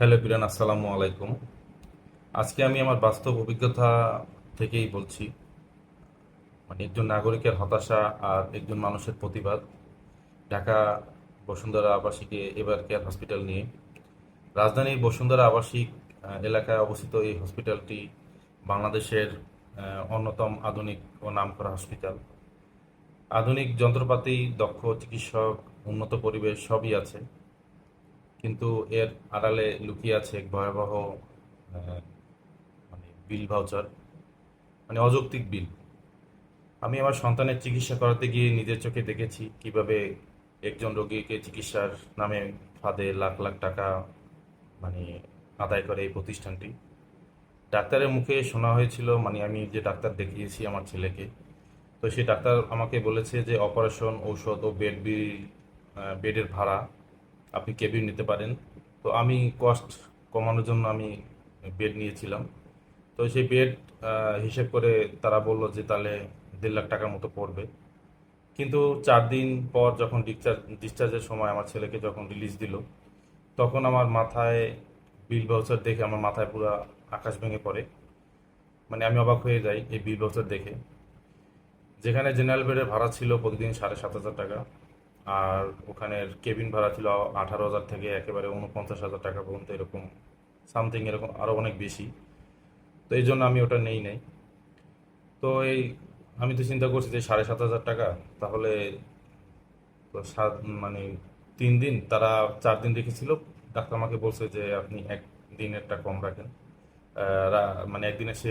Hello বিরান, আসসালামু আলাইকুম। আজকে আমি আমার বাস্তব অভিজ্ঞতা থেকেই বলছি। মানে একজন নাগরিকের হতাশা আর একজন মানুষের প্রতিবাদ। ঢাকা বসুন্ধরা আবাসিকে এবার কেয়ার হসপিটাল নিয়ে। রাজধানীর বসুন্ধরা আবাসিক এলাকায় অবস্থিত এই হসপিটালটি বাংলাদেশের অন্যতম আধুনিক ও নামকরা হসপিটাল আধুনিক যন্ত্রপাতি, দক্ষ চিকিৎসক, উন্নত পরিবেশ সবই আছে। কিন্তু এর আড়ালে লুকিয়ে আছে এক ভয়াবহ মানে বিল ভাউচার মানে অযৌক্তিক বিল। আমি আমার সন্তানের চিকিৎসা করাতে গিয়ে নিজের চোখে দেখেছি কীভাবে একজন রোগীকে চিকিৎসার নামে ফাঁদে লাখ লাখ টাকা মানে আদায় করে এই প্রতিষ্ঠানটি। ডাক্তারের মুখে শোনা হয়েছিল মানে আমি যে ডাক্তার দেখিয়েছি আমার ছেলেকে, তো সেই ডাক্তার আমাকে বলেছে যে অপারেশন, ঔষধ ও বেড বিল বেডের ভাড়া আপনি কেবিন নিতে পারেন। তো আমি কস্ট কমানোর জন্য আমি বেড নিয়েছিলাম। তো সেই বেড হিসেব করে তারা বলল যে তাহলে দেড় লাখ টাকার মতো পড়বে। কিন্তু চার দিন পর যখন ডিসচার্জ ডিসচার্জের সময় আমার ছেলেকে যখন রিলিজ দিল, তখন আমার মাথায় বিল ভাউচার দেখে আমার মাথায় পুরো আকাশ ভেঙে পড়ে। মানে আমি অবাক হয়ে যাই এই বিল ভাউচার দেখে। যেখানে জেনারেল বেডের ভাড়া ছিল প্রতিদিন সাড়ে সাত হাজার টাকা। আর ওখানের কেবিন ভাড়া ছিল আঠারো হাজার থেকে একেবারে উনপঞ্চাশ হাজার টাকা পর্যন্ত, এরকম সামথিং এরকম আরও অনেক বেশি। তো এই জন্য আমি ওটা নেই নাই। তো এই, আমি তো চিন্তা করছি যে সাড়ে সাত হাজার টাকা, তাহলে তো সাত মানে তিন দিন তারা চার দিন রেখেছিল। ডাক্তার আমাকে বলছে যে আপনি এক দিনেরটা কম রাখেন। মানে একদিনে সে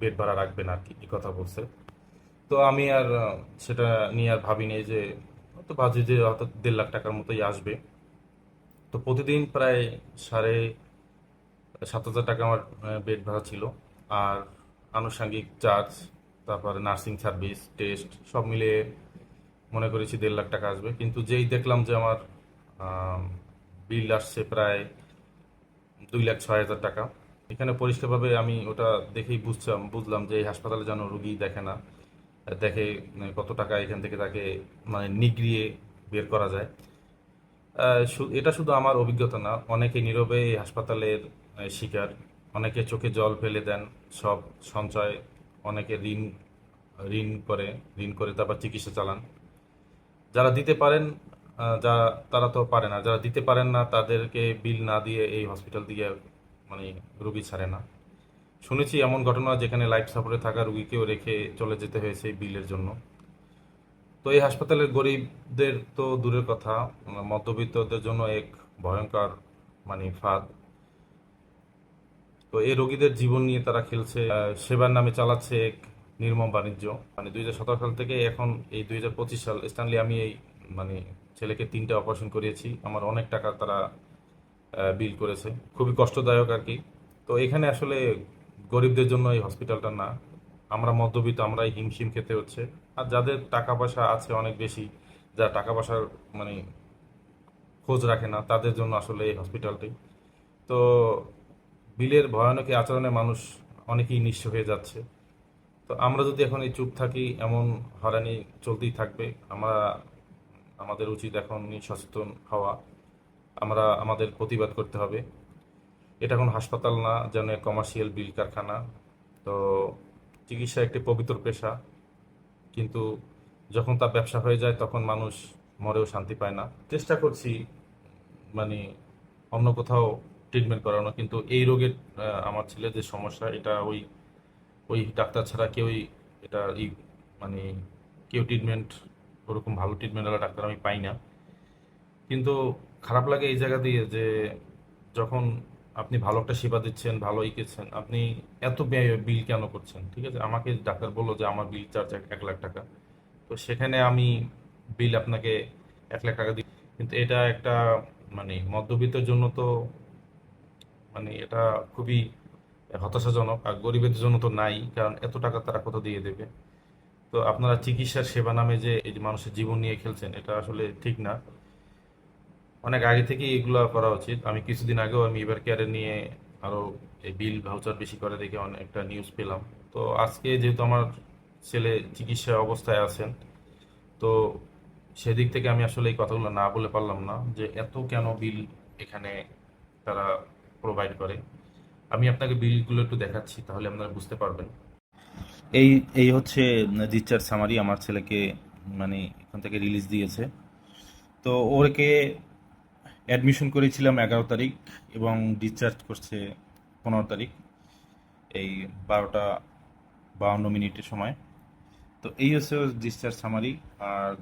বেড ভাড়া রাখবেন আর কি কথা বলছে। তো আমি আর সেটা নিয়ে আর ভাবিনি যে তো যে হয়তো দেড় লাখ টাকার মতোই আসবে। তো প্রতিদিন প্রায় সাড়ে সাত হাজার টাকা আমার বেড ভাড়া ছিল। আর আনুষঙ্গিক চার্জ তারপরে নার্সিং সার্ভিস টেস্ট সব মিলিয়ে মনে করেছি দেড় লাখ টাকা আসবে। কিন্তু যেই দেখলাম যে আমার বিল আসছে প্রায় দুই লাখ ছয় হাজার টাকা। এখানে পরিষ্কারভাবে আমি ওটা দেখেই বুঝলাম বুঝলাম যে এই হাসপাতালে যেন রুগী দেখে না। দেখে মানে কত টাকা এখান থেকে তাকে মানে নিগড়িয়ে বের করা যায়। এটা শুধু আমার অভিজ্ঞতা না, অনেকে নীরবে এই হাসপাতালের শিকার। অনেকে চোখে জল ফেলে দেন, সব সঞ্চয়, অনেকে ঋণ ঋণ করে ঋণ করে তারপর চিকিৎসা চালান। যারা দিতে পারেন যারা তারা তো পারে না। যারা দিতে পারেন না, তাদেরকে বিল না দিয়ে এই হসপিটাল দিয়ে মানে রুগী ছাড়ে না। শুনেছি এমন ঘটনা যেখানে লাইফ সাপোর্টে থাকা রুগীকেও রেখে চলে যেতে হয়েছে বিলের জন্য। তো এই হাসপাতালের গরিবদের তো দূরের কথা, মধ্যবিত্তদের জন্য এক ভয়ঙ্কর মানে ফাঁদ। তো এই রোগীদের জীবন নিয়ে তারা খেলছে সেবার নামে চালাচ্ছে এক নির্মম বাণিজ্য। মানে দুই হাজার সতেরো সাল থেকে এখন এই দুই হাজার পঁচিশ সাল স্টানলি আমি এই মানে ছেলেকে তিনটা অপারেশন করিয়েছি। আমার অনেক টাকা তারা বিল করেছে। খুবই কষ্টদায়ক আর কি। তো এখানে আসলে গরিবদের জন্য এই হসপিটালটা না। আমরা মধ্যবিত্ত, আমরাই হিমশিম খেতে হচ্ছে। আর যাদের টাকা পয়সা আছে অনেক বেশি যারা টাকা পয়সার মানে খোঁজ রাখে না, তাদের জন্য আসলে এই হসপিটালটি তো বিলের ভয়ানক আচরণে মানুষ অনেকেই নিঃস্ব হয়ে যাচ্ছে। তো আমরা যদি এখন এই চুপ থাকি, এমন হরানি চলতেই থাকবে। আমরা, আমাদের উচিত এখন সচেতন হওয়া। আমরা, আমাদের প্রতিবাদ করতে হবে। এটা কোনো হাসপাতাল না, যেন কমার্শিয়াল বিল কারখানা। তো চিকিৎসা একটি পবিত্র পেশা, কিন্তু যখন তা ব্যবসা হয়ে যায়, তখন মানুষ মরেও শান্তি পায় না। চেষ্টা করছি মানে অন্য কোথাও ট্রিটমেন্ট করানো, কিন্তু এই রোগের আমার ছেলে যে সমস্যা, এটা ওই ওই ডাক্তার ছাড়া কেউই এটা ই মানে কেউ ট্রিটমেন্ট ওরকম ভালো ট্রিটমেন্ট ট্রিটমেন্টওয়ালা ডাক্তার আমি পাই না। কিন্তু খারাপ লাগে এই জায়গা দিয়ে যে যখন আপনি ভালো একটা সেবা দিচ্ছেন, ভালো ইকেছেন আপনি এত বিল কেন করছেন? ঠিক আছে? আমাকে ডাক্তার বলল যে আমার বিল চার্জ এক লাখ টাকা। তো সেখানে আমি বিল আপনাকে এক লাখ টাকা দিই কিন্তু এটা একটা মানে মধ্যবিত্তের জন্য তো মানে এটা খুবই হতাশাজনক আর গরিবের জন্য তো নাই, কারণ এত টাকা তারা কত দিয়ে দেবে? তো আপনারা চিকিৎসার সেবা নামে যে এই যে মানুষের জীবন নিয়ে খেলছেন, এটা আসলে ঠিক না। অনেক আগে থেকেই এগুলো করা উচিত। আমি কিছুদিন আগেও আমি এবার কেয়ারে নিয়ে আরও এই বিল ভাউচার বেশি করে দেখে অনেকটা নিউজ পেলাম। তো আজকে যেহেতু আমার ছেলে চিকিৎসা অবস্থায় আছেন, তো সেদিক থেকে আমি আসলে এই কথাগুলো না বলে পারলাম না যে এত কেন বিল এখানে তারা প্রোভাইড করে। আমি আপনাকে বিলগুলো একটু দেখাচ্ছি, তাহলে আপনারা বুঝতে পারবেন। এই এই হচ্ছে ডিসচার্জ সামারি আমার ছেলেকে মানে এখান থেকে রিলিজ দিয়েছে। তো ওরকে অ্যাডমিশন করেছিলাম এগারো তারিখ এবং ডিসচার্জ করছে পনেরো তারিখ, এই বারোটা বাউন্ন মিনিটের সময়। তো এই হচ্ছে ডিসচার্জ সামারি আর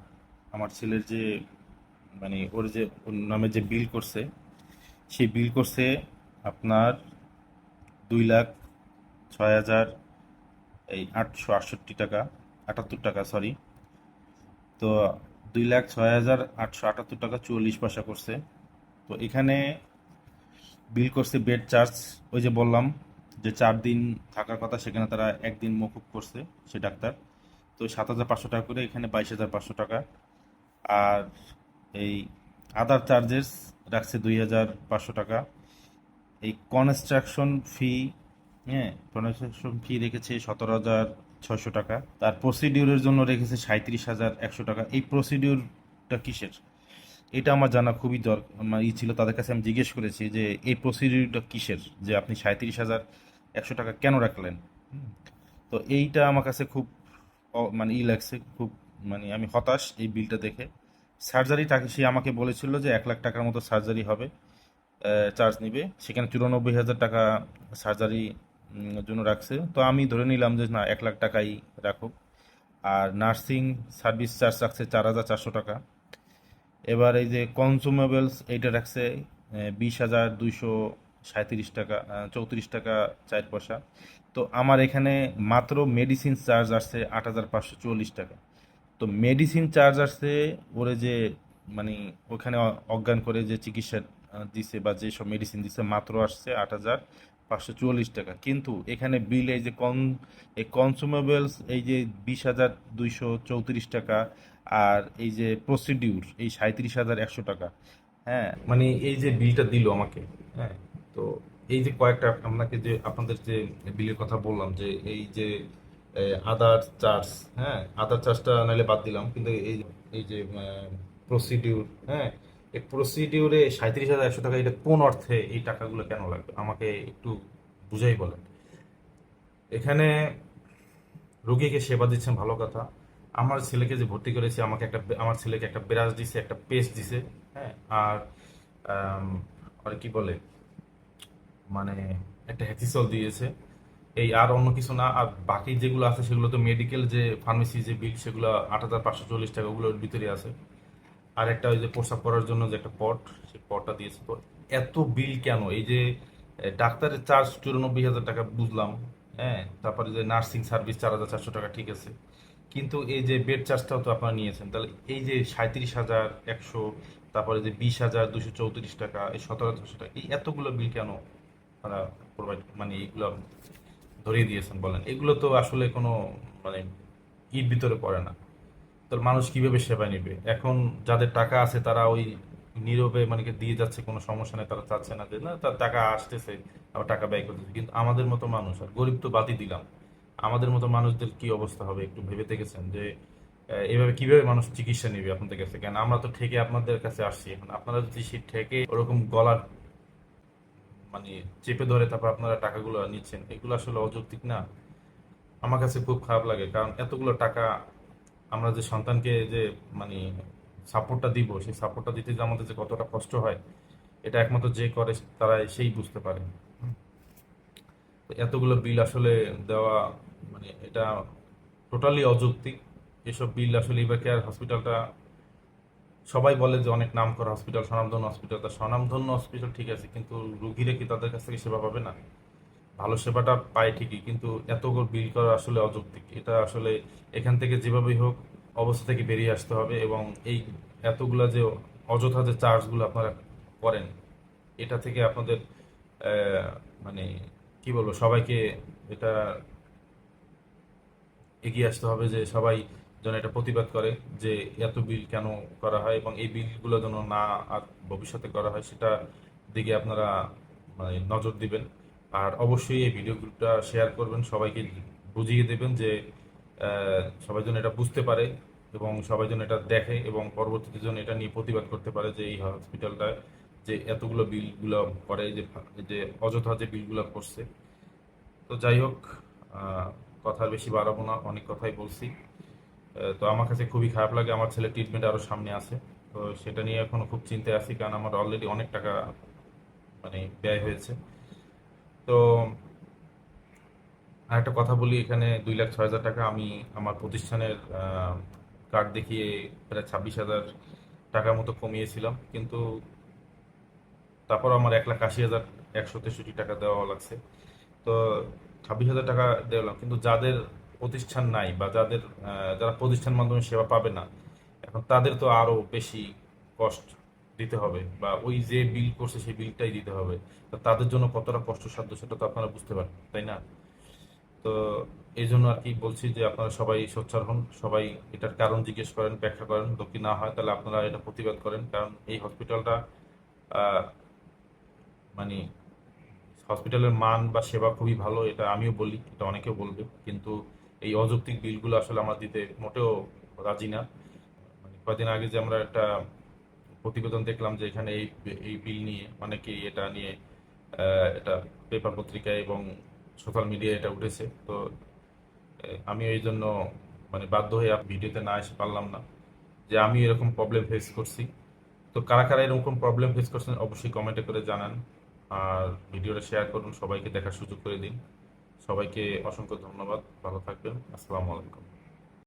আমার ছেলের যে মানে ওর যে, ওর নামে যে বিল করছে, সেই বিল করছে আপনার দুই লাখ ছয় হাজার, এই আটশো আটষট্টি টাকা, আটাত্তর টাকা সরি তো দুই লাখ ছয় হাজার আটশো আটাত্তর টাকা চুয়াল্লিশ পয়সা করছে। তো এখানে বিল করছে বেড চার্জ ওই যে বললাম যে চার দিন থাকার কথা, সেখানে তারা একদিন মকুব করছে, সে ডাক্তার। তো সাত হাজার পাঁচশো টাকা করে এখানে বাইশ হাজার পাঁচশো টাকা। আর এই আদার চার্জেস রাখছে দুই হাজার পাঁচশো টাকা। এই কনস্ট্রাকশন ফি হ্যাঁ কনস্ট্রাকশন ফি রেখেছে সতেরো হাজার ছয়শো টাকা। তার প্রসিডিউরের জন্য রেখেছে সাঁত্রিশ হাজার একশো টাকা। এই প্রসিডিউরটা কিসের? এটা আমার জানা খুবই দর, আমার ই ছিল, তাদের কাছে আমি জিজ্ঞেস করেছি যে এই প্রসিডিউরটা কিসের? যে আপনি সাঁত্রিশ হাজার একশো টাকা কেন রাখলেন? তো এইটা আমার কাছে খুব মানে ই লাগছে, খুব মানে আমি হতাশ এই বিলটা দেখে। সার্জারি সে আমাকে বলেছিল যে এক লাখ টাকার মতো সার্জারি হবে চার্জ নিবে। সেখানে চুরানব্বই হাজার টাকা সার্জারি জন্য রাখছে। তো আমি ধরে নিলাম যে না, এক লাখ টাকাই রাখুক। আর নার্সিং সার্ভিস চার্জ রাখছে চার হাজার চারশো টাকা। এবার এই যে কনজুমেবলস এইটা রাখছে বিশ হাজার দুইশো সাঁত্রিশ টাকা চৌত্রিশ টাকা চার পয়সা। তো আমার এখানে মাত্র মেডিসিন চার্জ আসছে আট হাজার পাঁচশো চুয়াল্লিশ টাকা। তো মেডিসিন চার্জ আসছে, ওরে যে মানে ওখানে অজ্ঞান করে যে চিকিৎসা দিছে বা যেসব মেডিসিন দিছে, মাত্র আসছে আট হাজার পাঁচশো চুয়াল্লিশ টাকা। কিন্তু এখানে বিল এই যে কন এই কনসুমেবলস এই যে বিশ হাজার দুইশো চৌত্রিশ টাকা আর এই যে প্রসিডিউর এই সাঁত্রিশ হাজার একশো টাকা। হ্যাঁ মানে এই যে বিলটা দিল আমাকে হ্যাঁ তো এই যে কয়েকটা আপনাকে যে, আপনাদের যে বিলের কথা বললাম, যে এই যে আদার চার্জ হ্যাঁ আদার চার্জটা নাহলে বাদ দিলাম, কিন্তু এই এই যে প্রসিডিউর হ্যাঁ এই প্রসিডিউরে সাঁত্রিশ হাজার একশো টাকা, এটা কোন অর্থে এই টাকাগুলো কেন লাগবে? আমাকে একটু বুঝাই বলেন। এখানে রুগীকে সেবা দিচ্ছেন, ভালো কথা। আমার ছেলেকে যে ভর্তি করেছে, আমাকে একটা আমার ছেলেকে একটা ব্রাশ দিছে, একটা পেস্ট দিছে হ্যাঁ? আর আর কি বলে? মানে একটা হ্যাথিসল দিয়েছে। এই আর অন্য কিছু না, আর বাকি যেগুলো আছে সেগুলো তো মেডিকেল যে ফার্মেসি যে বিল সেগুলো আট হাজার পাঁচশো চল্লিশ টাকা, ওগুলোর ভিতরে আছে। আর একটা ওই যে প্রস্রাব করার জন্য যে একটা পট, সেই পটটা দিয়েছে। এত বিল কেন? এই যে ডাক্তারের চার্জ চুরানব্বই হাজার টাকা বুঝলাম হ্যাঁ? তারপরে যে নার্সিং সার্ভিস চার হাজার চারশো টাকা, ঠিক আছে। কিন্তু এই যে বেড চার্জটাও তো আপনারা নিয়েছেন, তাহলে এই যে সাঁত্রিশ হাজার, একশো, তারপরে যে বিশ হাজার, দুশো চৌত্রিশ টাকা, এই সতেরো হাজার টাকা, এই এতগুলো বিল কেন তারা প্রোভাইড মানে এইগুলো ধরিয়ে দিয়েছেন বলেন? এগুলো তো আসলে কোনো মানে ইট ভিতরে পড়ে না। তাহলে মানুষ কীভাবে সেবা নেবে? এখন যাদের টাকা আছে তারা ওই নীরবে মানে দিয়ে যাচ্ছে, কোনো সমস্যা নেই, তারা চাচ্ছে না যে, না, তার টাকা আসতেছে, আবার টাকা ব্যয় করতেছে। কিন্তু আমাদের মতো মানুষ, আর গরিব তো বাদই দিলাম। আমাদের মতো মানুষদের কি অবস্থা হবে একটু ভেবে দেখেছেন যে এভাবে কীভাবে মানুষ চিকিৎসা নেবে আপনাদের কাছে? কেন আমরা তো ঠেকে আপনাদের কাছে আসছি। এখন আপনারা যদি সেই ঠেকে ওরকম গলার মানে চেপে ধরে তারপর আপনারা টাকাগুলো নিচ্ছেন, এগুলো আসলে অযৌক্তিক না? আমার কাছে খুব খারাপ লাগে, কারণ এতগুলো টাকা আমরা যে সন্তানকে যে মানে সাপোর্টটা দিব, সেই সাপোর্টটা দিতে যে আমাদের যে কতটা কষ্ট হয়, এটা একমাত্র যে করে তারা সেই বুঝতে পারে। এতগুলো বিল আসলে দেওয়া মানে এটা টোটালি অযৌক্তিক এসব বিল আসলে এবার কেয়ার হসপিটালটা সবাই বলে যে অনেক নাম করা হসপিটাল স্বনামধন্য হসপিটাল তা স্বনামধন্য হসপিটাল ঠিক আছে, কিন্তু রুগীরা কি তাদের কাছ থেকে সেবা পাবে না? ভালো সেবাটা পায় ঠিকই, কিন্তু এত বিল করা আসলে অযৌক্তিক। এটা আসলে এখান থেকে যেভাবেই হোক, অবস্থা থেকে বেরিয়ে আসতে হবে এবং এই এতগুলা যে অযথা যে চার্জগুলো আপনারা করেন, এটা থেকে আপনাদের মানে কি বলব, সবাইকে এটা এগিয়ে আসতে হবে যে সবাই যেন এটা প্রতিবাদ করে যে এত বিল কেন করা হয় এবং এই বিলগুলো যেন না ভবিষ্যতে করা হয় সেটা দিকে আপনারা মানে নজর দিবেন। আর অবশ্যই এই ভিডিওটা শেয়ার করবেন, সবাইকে বুঝিয়ে দেবেন যে সবাই যেন এটা বুঝতে পারে এবং সবাই যেন এটা দেখে এবং পরবর্তীতে যেন এটা নিয়ে প্রতিবাদ করতে পারে যে এই হসপিটালটা যে এতগুলো বিলগুলো করে, যে যে অযথা যে বিলগুলো করছে। তো যাই হোক কথা বেশি বাড়াবো না, অনেক কথাই বলছি। তো আমার কাছে খুবই খারাপ লাগে, আমার ছেলে ট্রিটমেন্ট আরও সামনে আছে। তো সেটা নিয়ে এখনও খুব চিন্তায় আছি, কারণ আমার অলরেডি অনেক টাকা মানে ব্যয় হয়েছে। তো আর একটা কথা বলি, এখানে দুই লাখ ছয় হাজার টাকা আমি আমার প্রতিষ্ঠানের কার্ড দেখিয়ে প্রায় ছাব্বিশ হাজার টাকার মতো কমিয়েছিলাম। কিন্তু তারপর আমার এক লাখ আশি হাজার একশো তেষট্টি টাকা দেওয়া লাগছে। তো ছাব্বিশ হাজার টাকা দিলাম কিন্তু যাদের প্রতিষ্ঠান নাই বা যাদের যারা প্রতিষ্ঠান মাধ্যমে সেবা পাবে না, এখন তাদের তো আরও বেশি কষ্ট দিতে হবে বা ওই যে বিল করছে সেই বিলটাই দিতে হবে। তো তাদের জন্য কতটা কষ্টসাধ্য সেটা তো আপনারা বুঝতে পারেন তাই না? তো এই জন্য আর কি বলছি যে আপনারা সবাই সোচ্চার হন, সবাই এটার কারণ জিজ্ঞেস করেন, ব্যাখ্যা করেন। যদি না হয় তাহলে আপনারা এটা প্রতিবাদ করেন। কারণ এই হসপিটালটা মানে হসপিটালের মান বা সেবা খুবই ভালো, এটা আমিও বলি, এটা অনেকে বলবে। কিন্তু এই অযৌক্তিক বিলগুলো আসলে আমরা দিতে মোটেও রাজি না। মানে কয়েকদিন আগে যে আমরা একটা প্রতিবেদন দেখলাম যে এখানে এই এই বিল নিয়ে অনেকে এটা নিয়ে এটা পেপার পত্রিকায় এবং সোশ্যাল মিডিয়ায় এটা উঠেছে। তো আমি এই জন্য মানে বাধ্য হয়ে ভিডিওতে না এসে পারলাম না যে আমি এরকম প্রবলেম ফেস করছি। তো কারা কারা এরকম প্রবলেম ফেস করছেন অবশ্যই কমেন্টে করে জানান। আর ভিডিওটা শেয়ার করুন, সবাইকে দেখার সুযোগ করে দিন। সবাইকে অসংখ্য ধন্যবাদ, ভালো থাকবেন, আসসালামু আলাইকুম।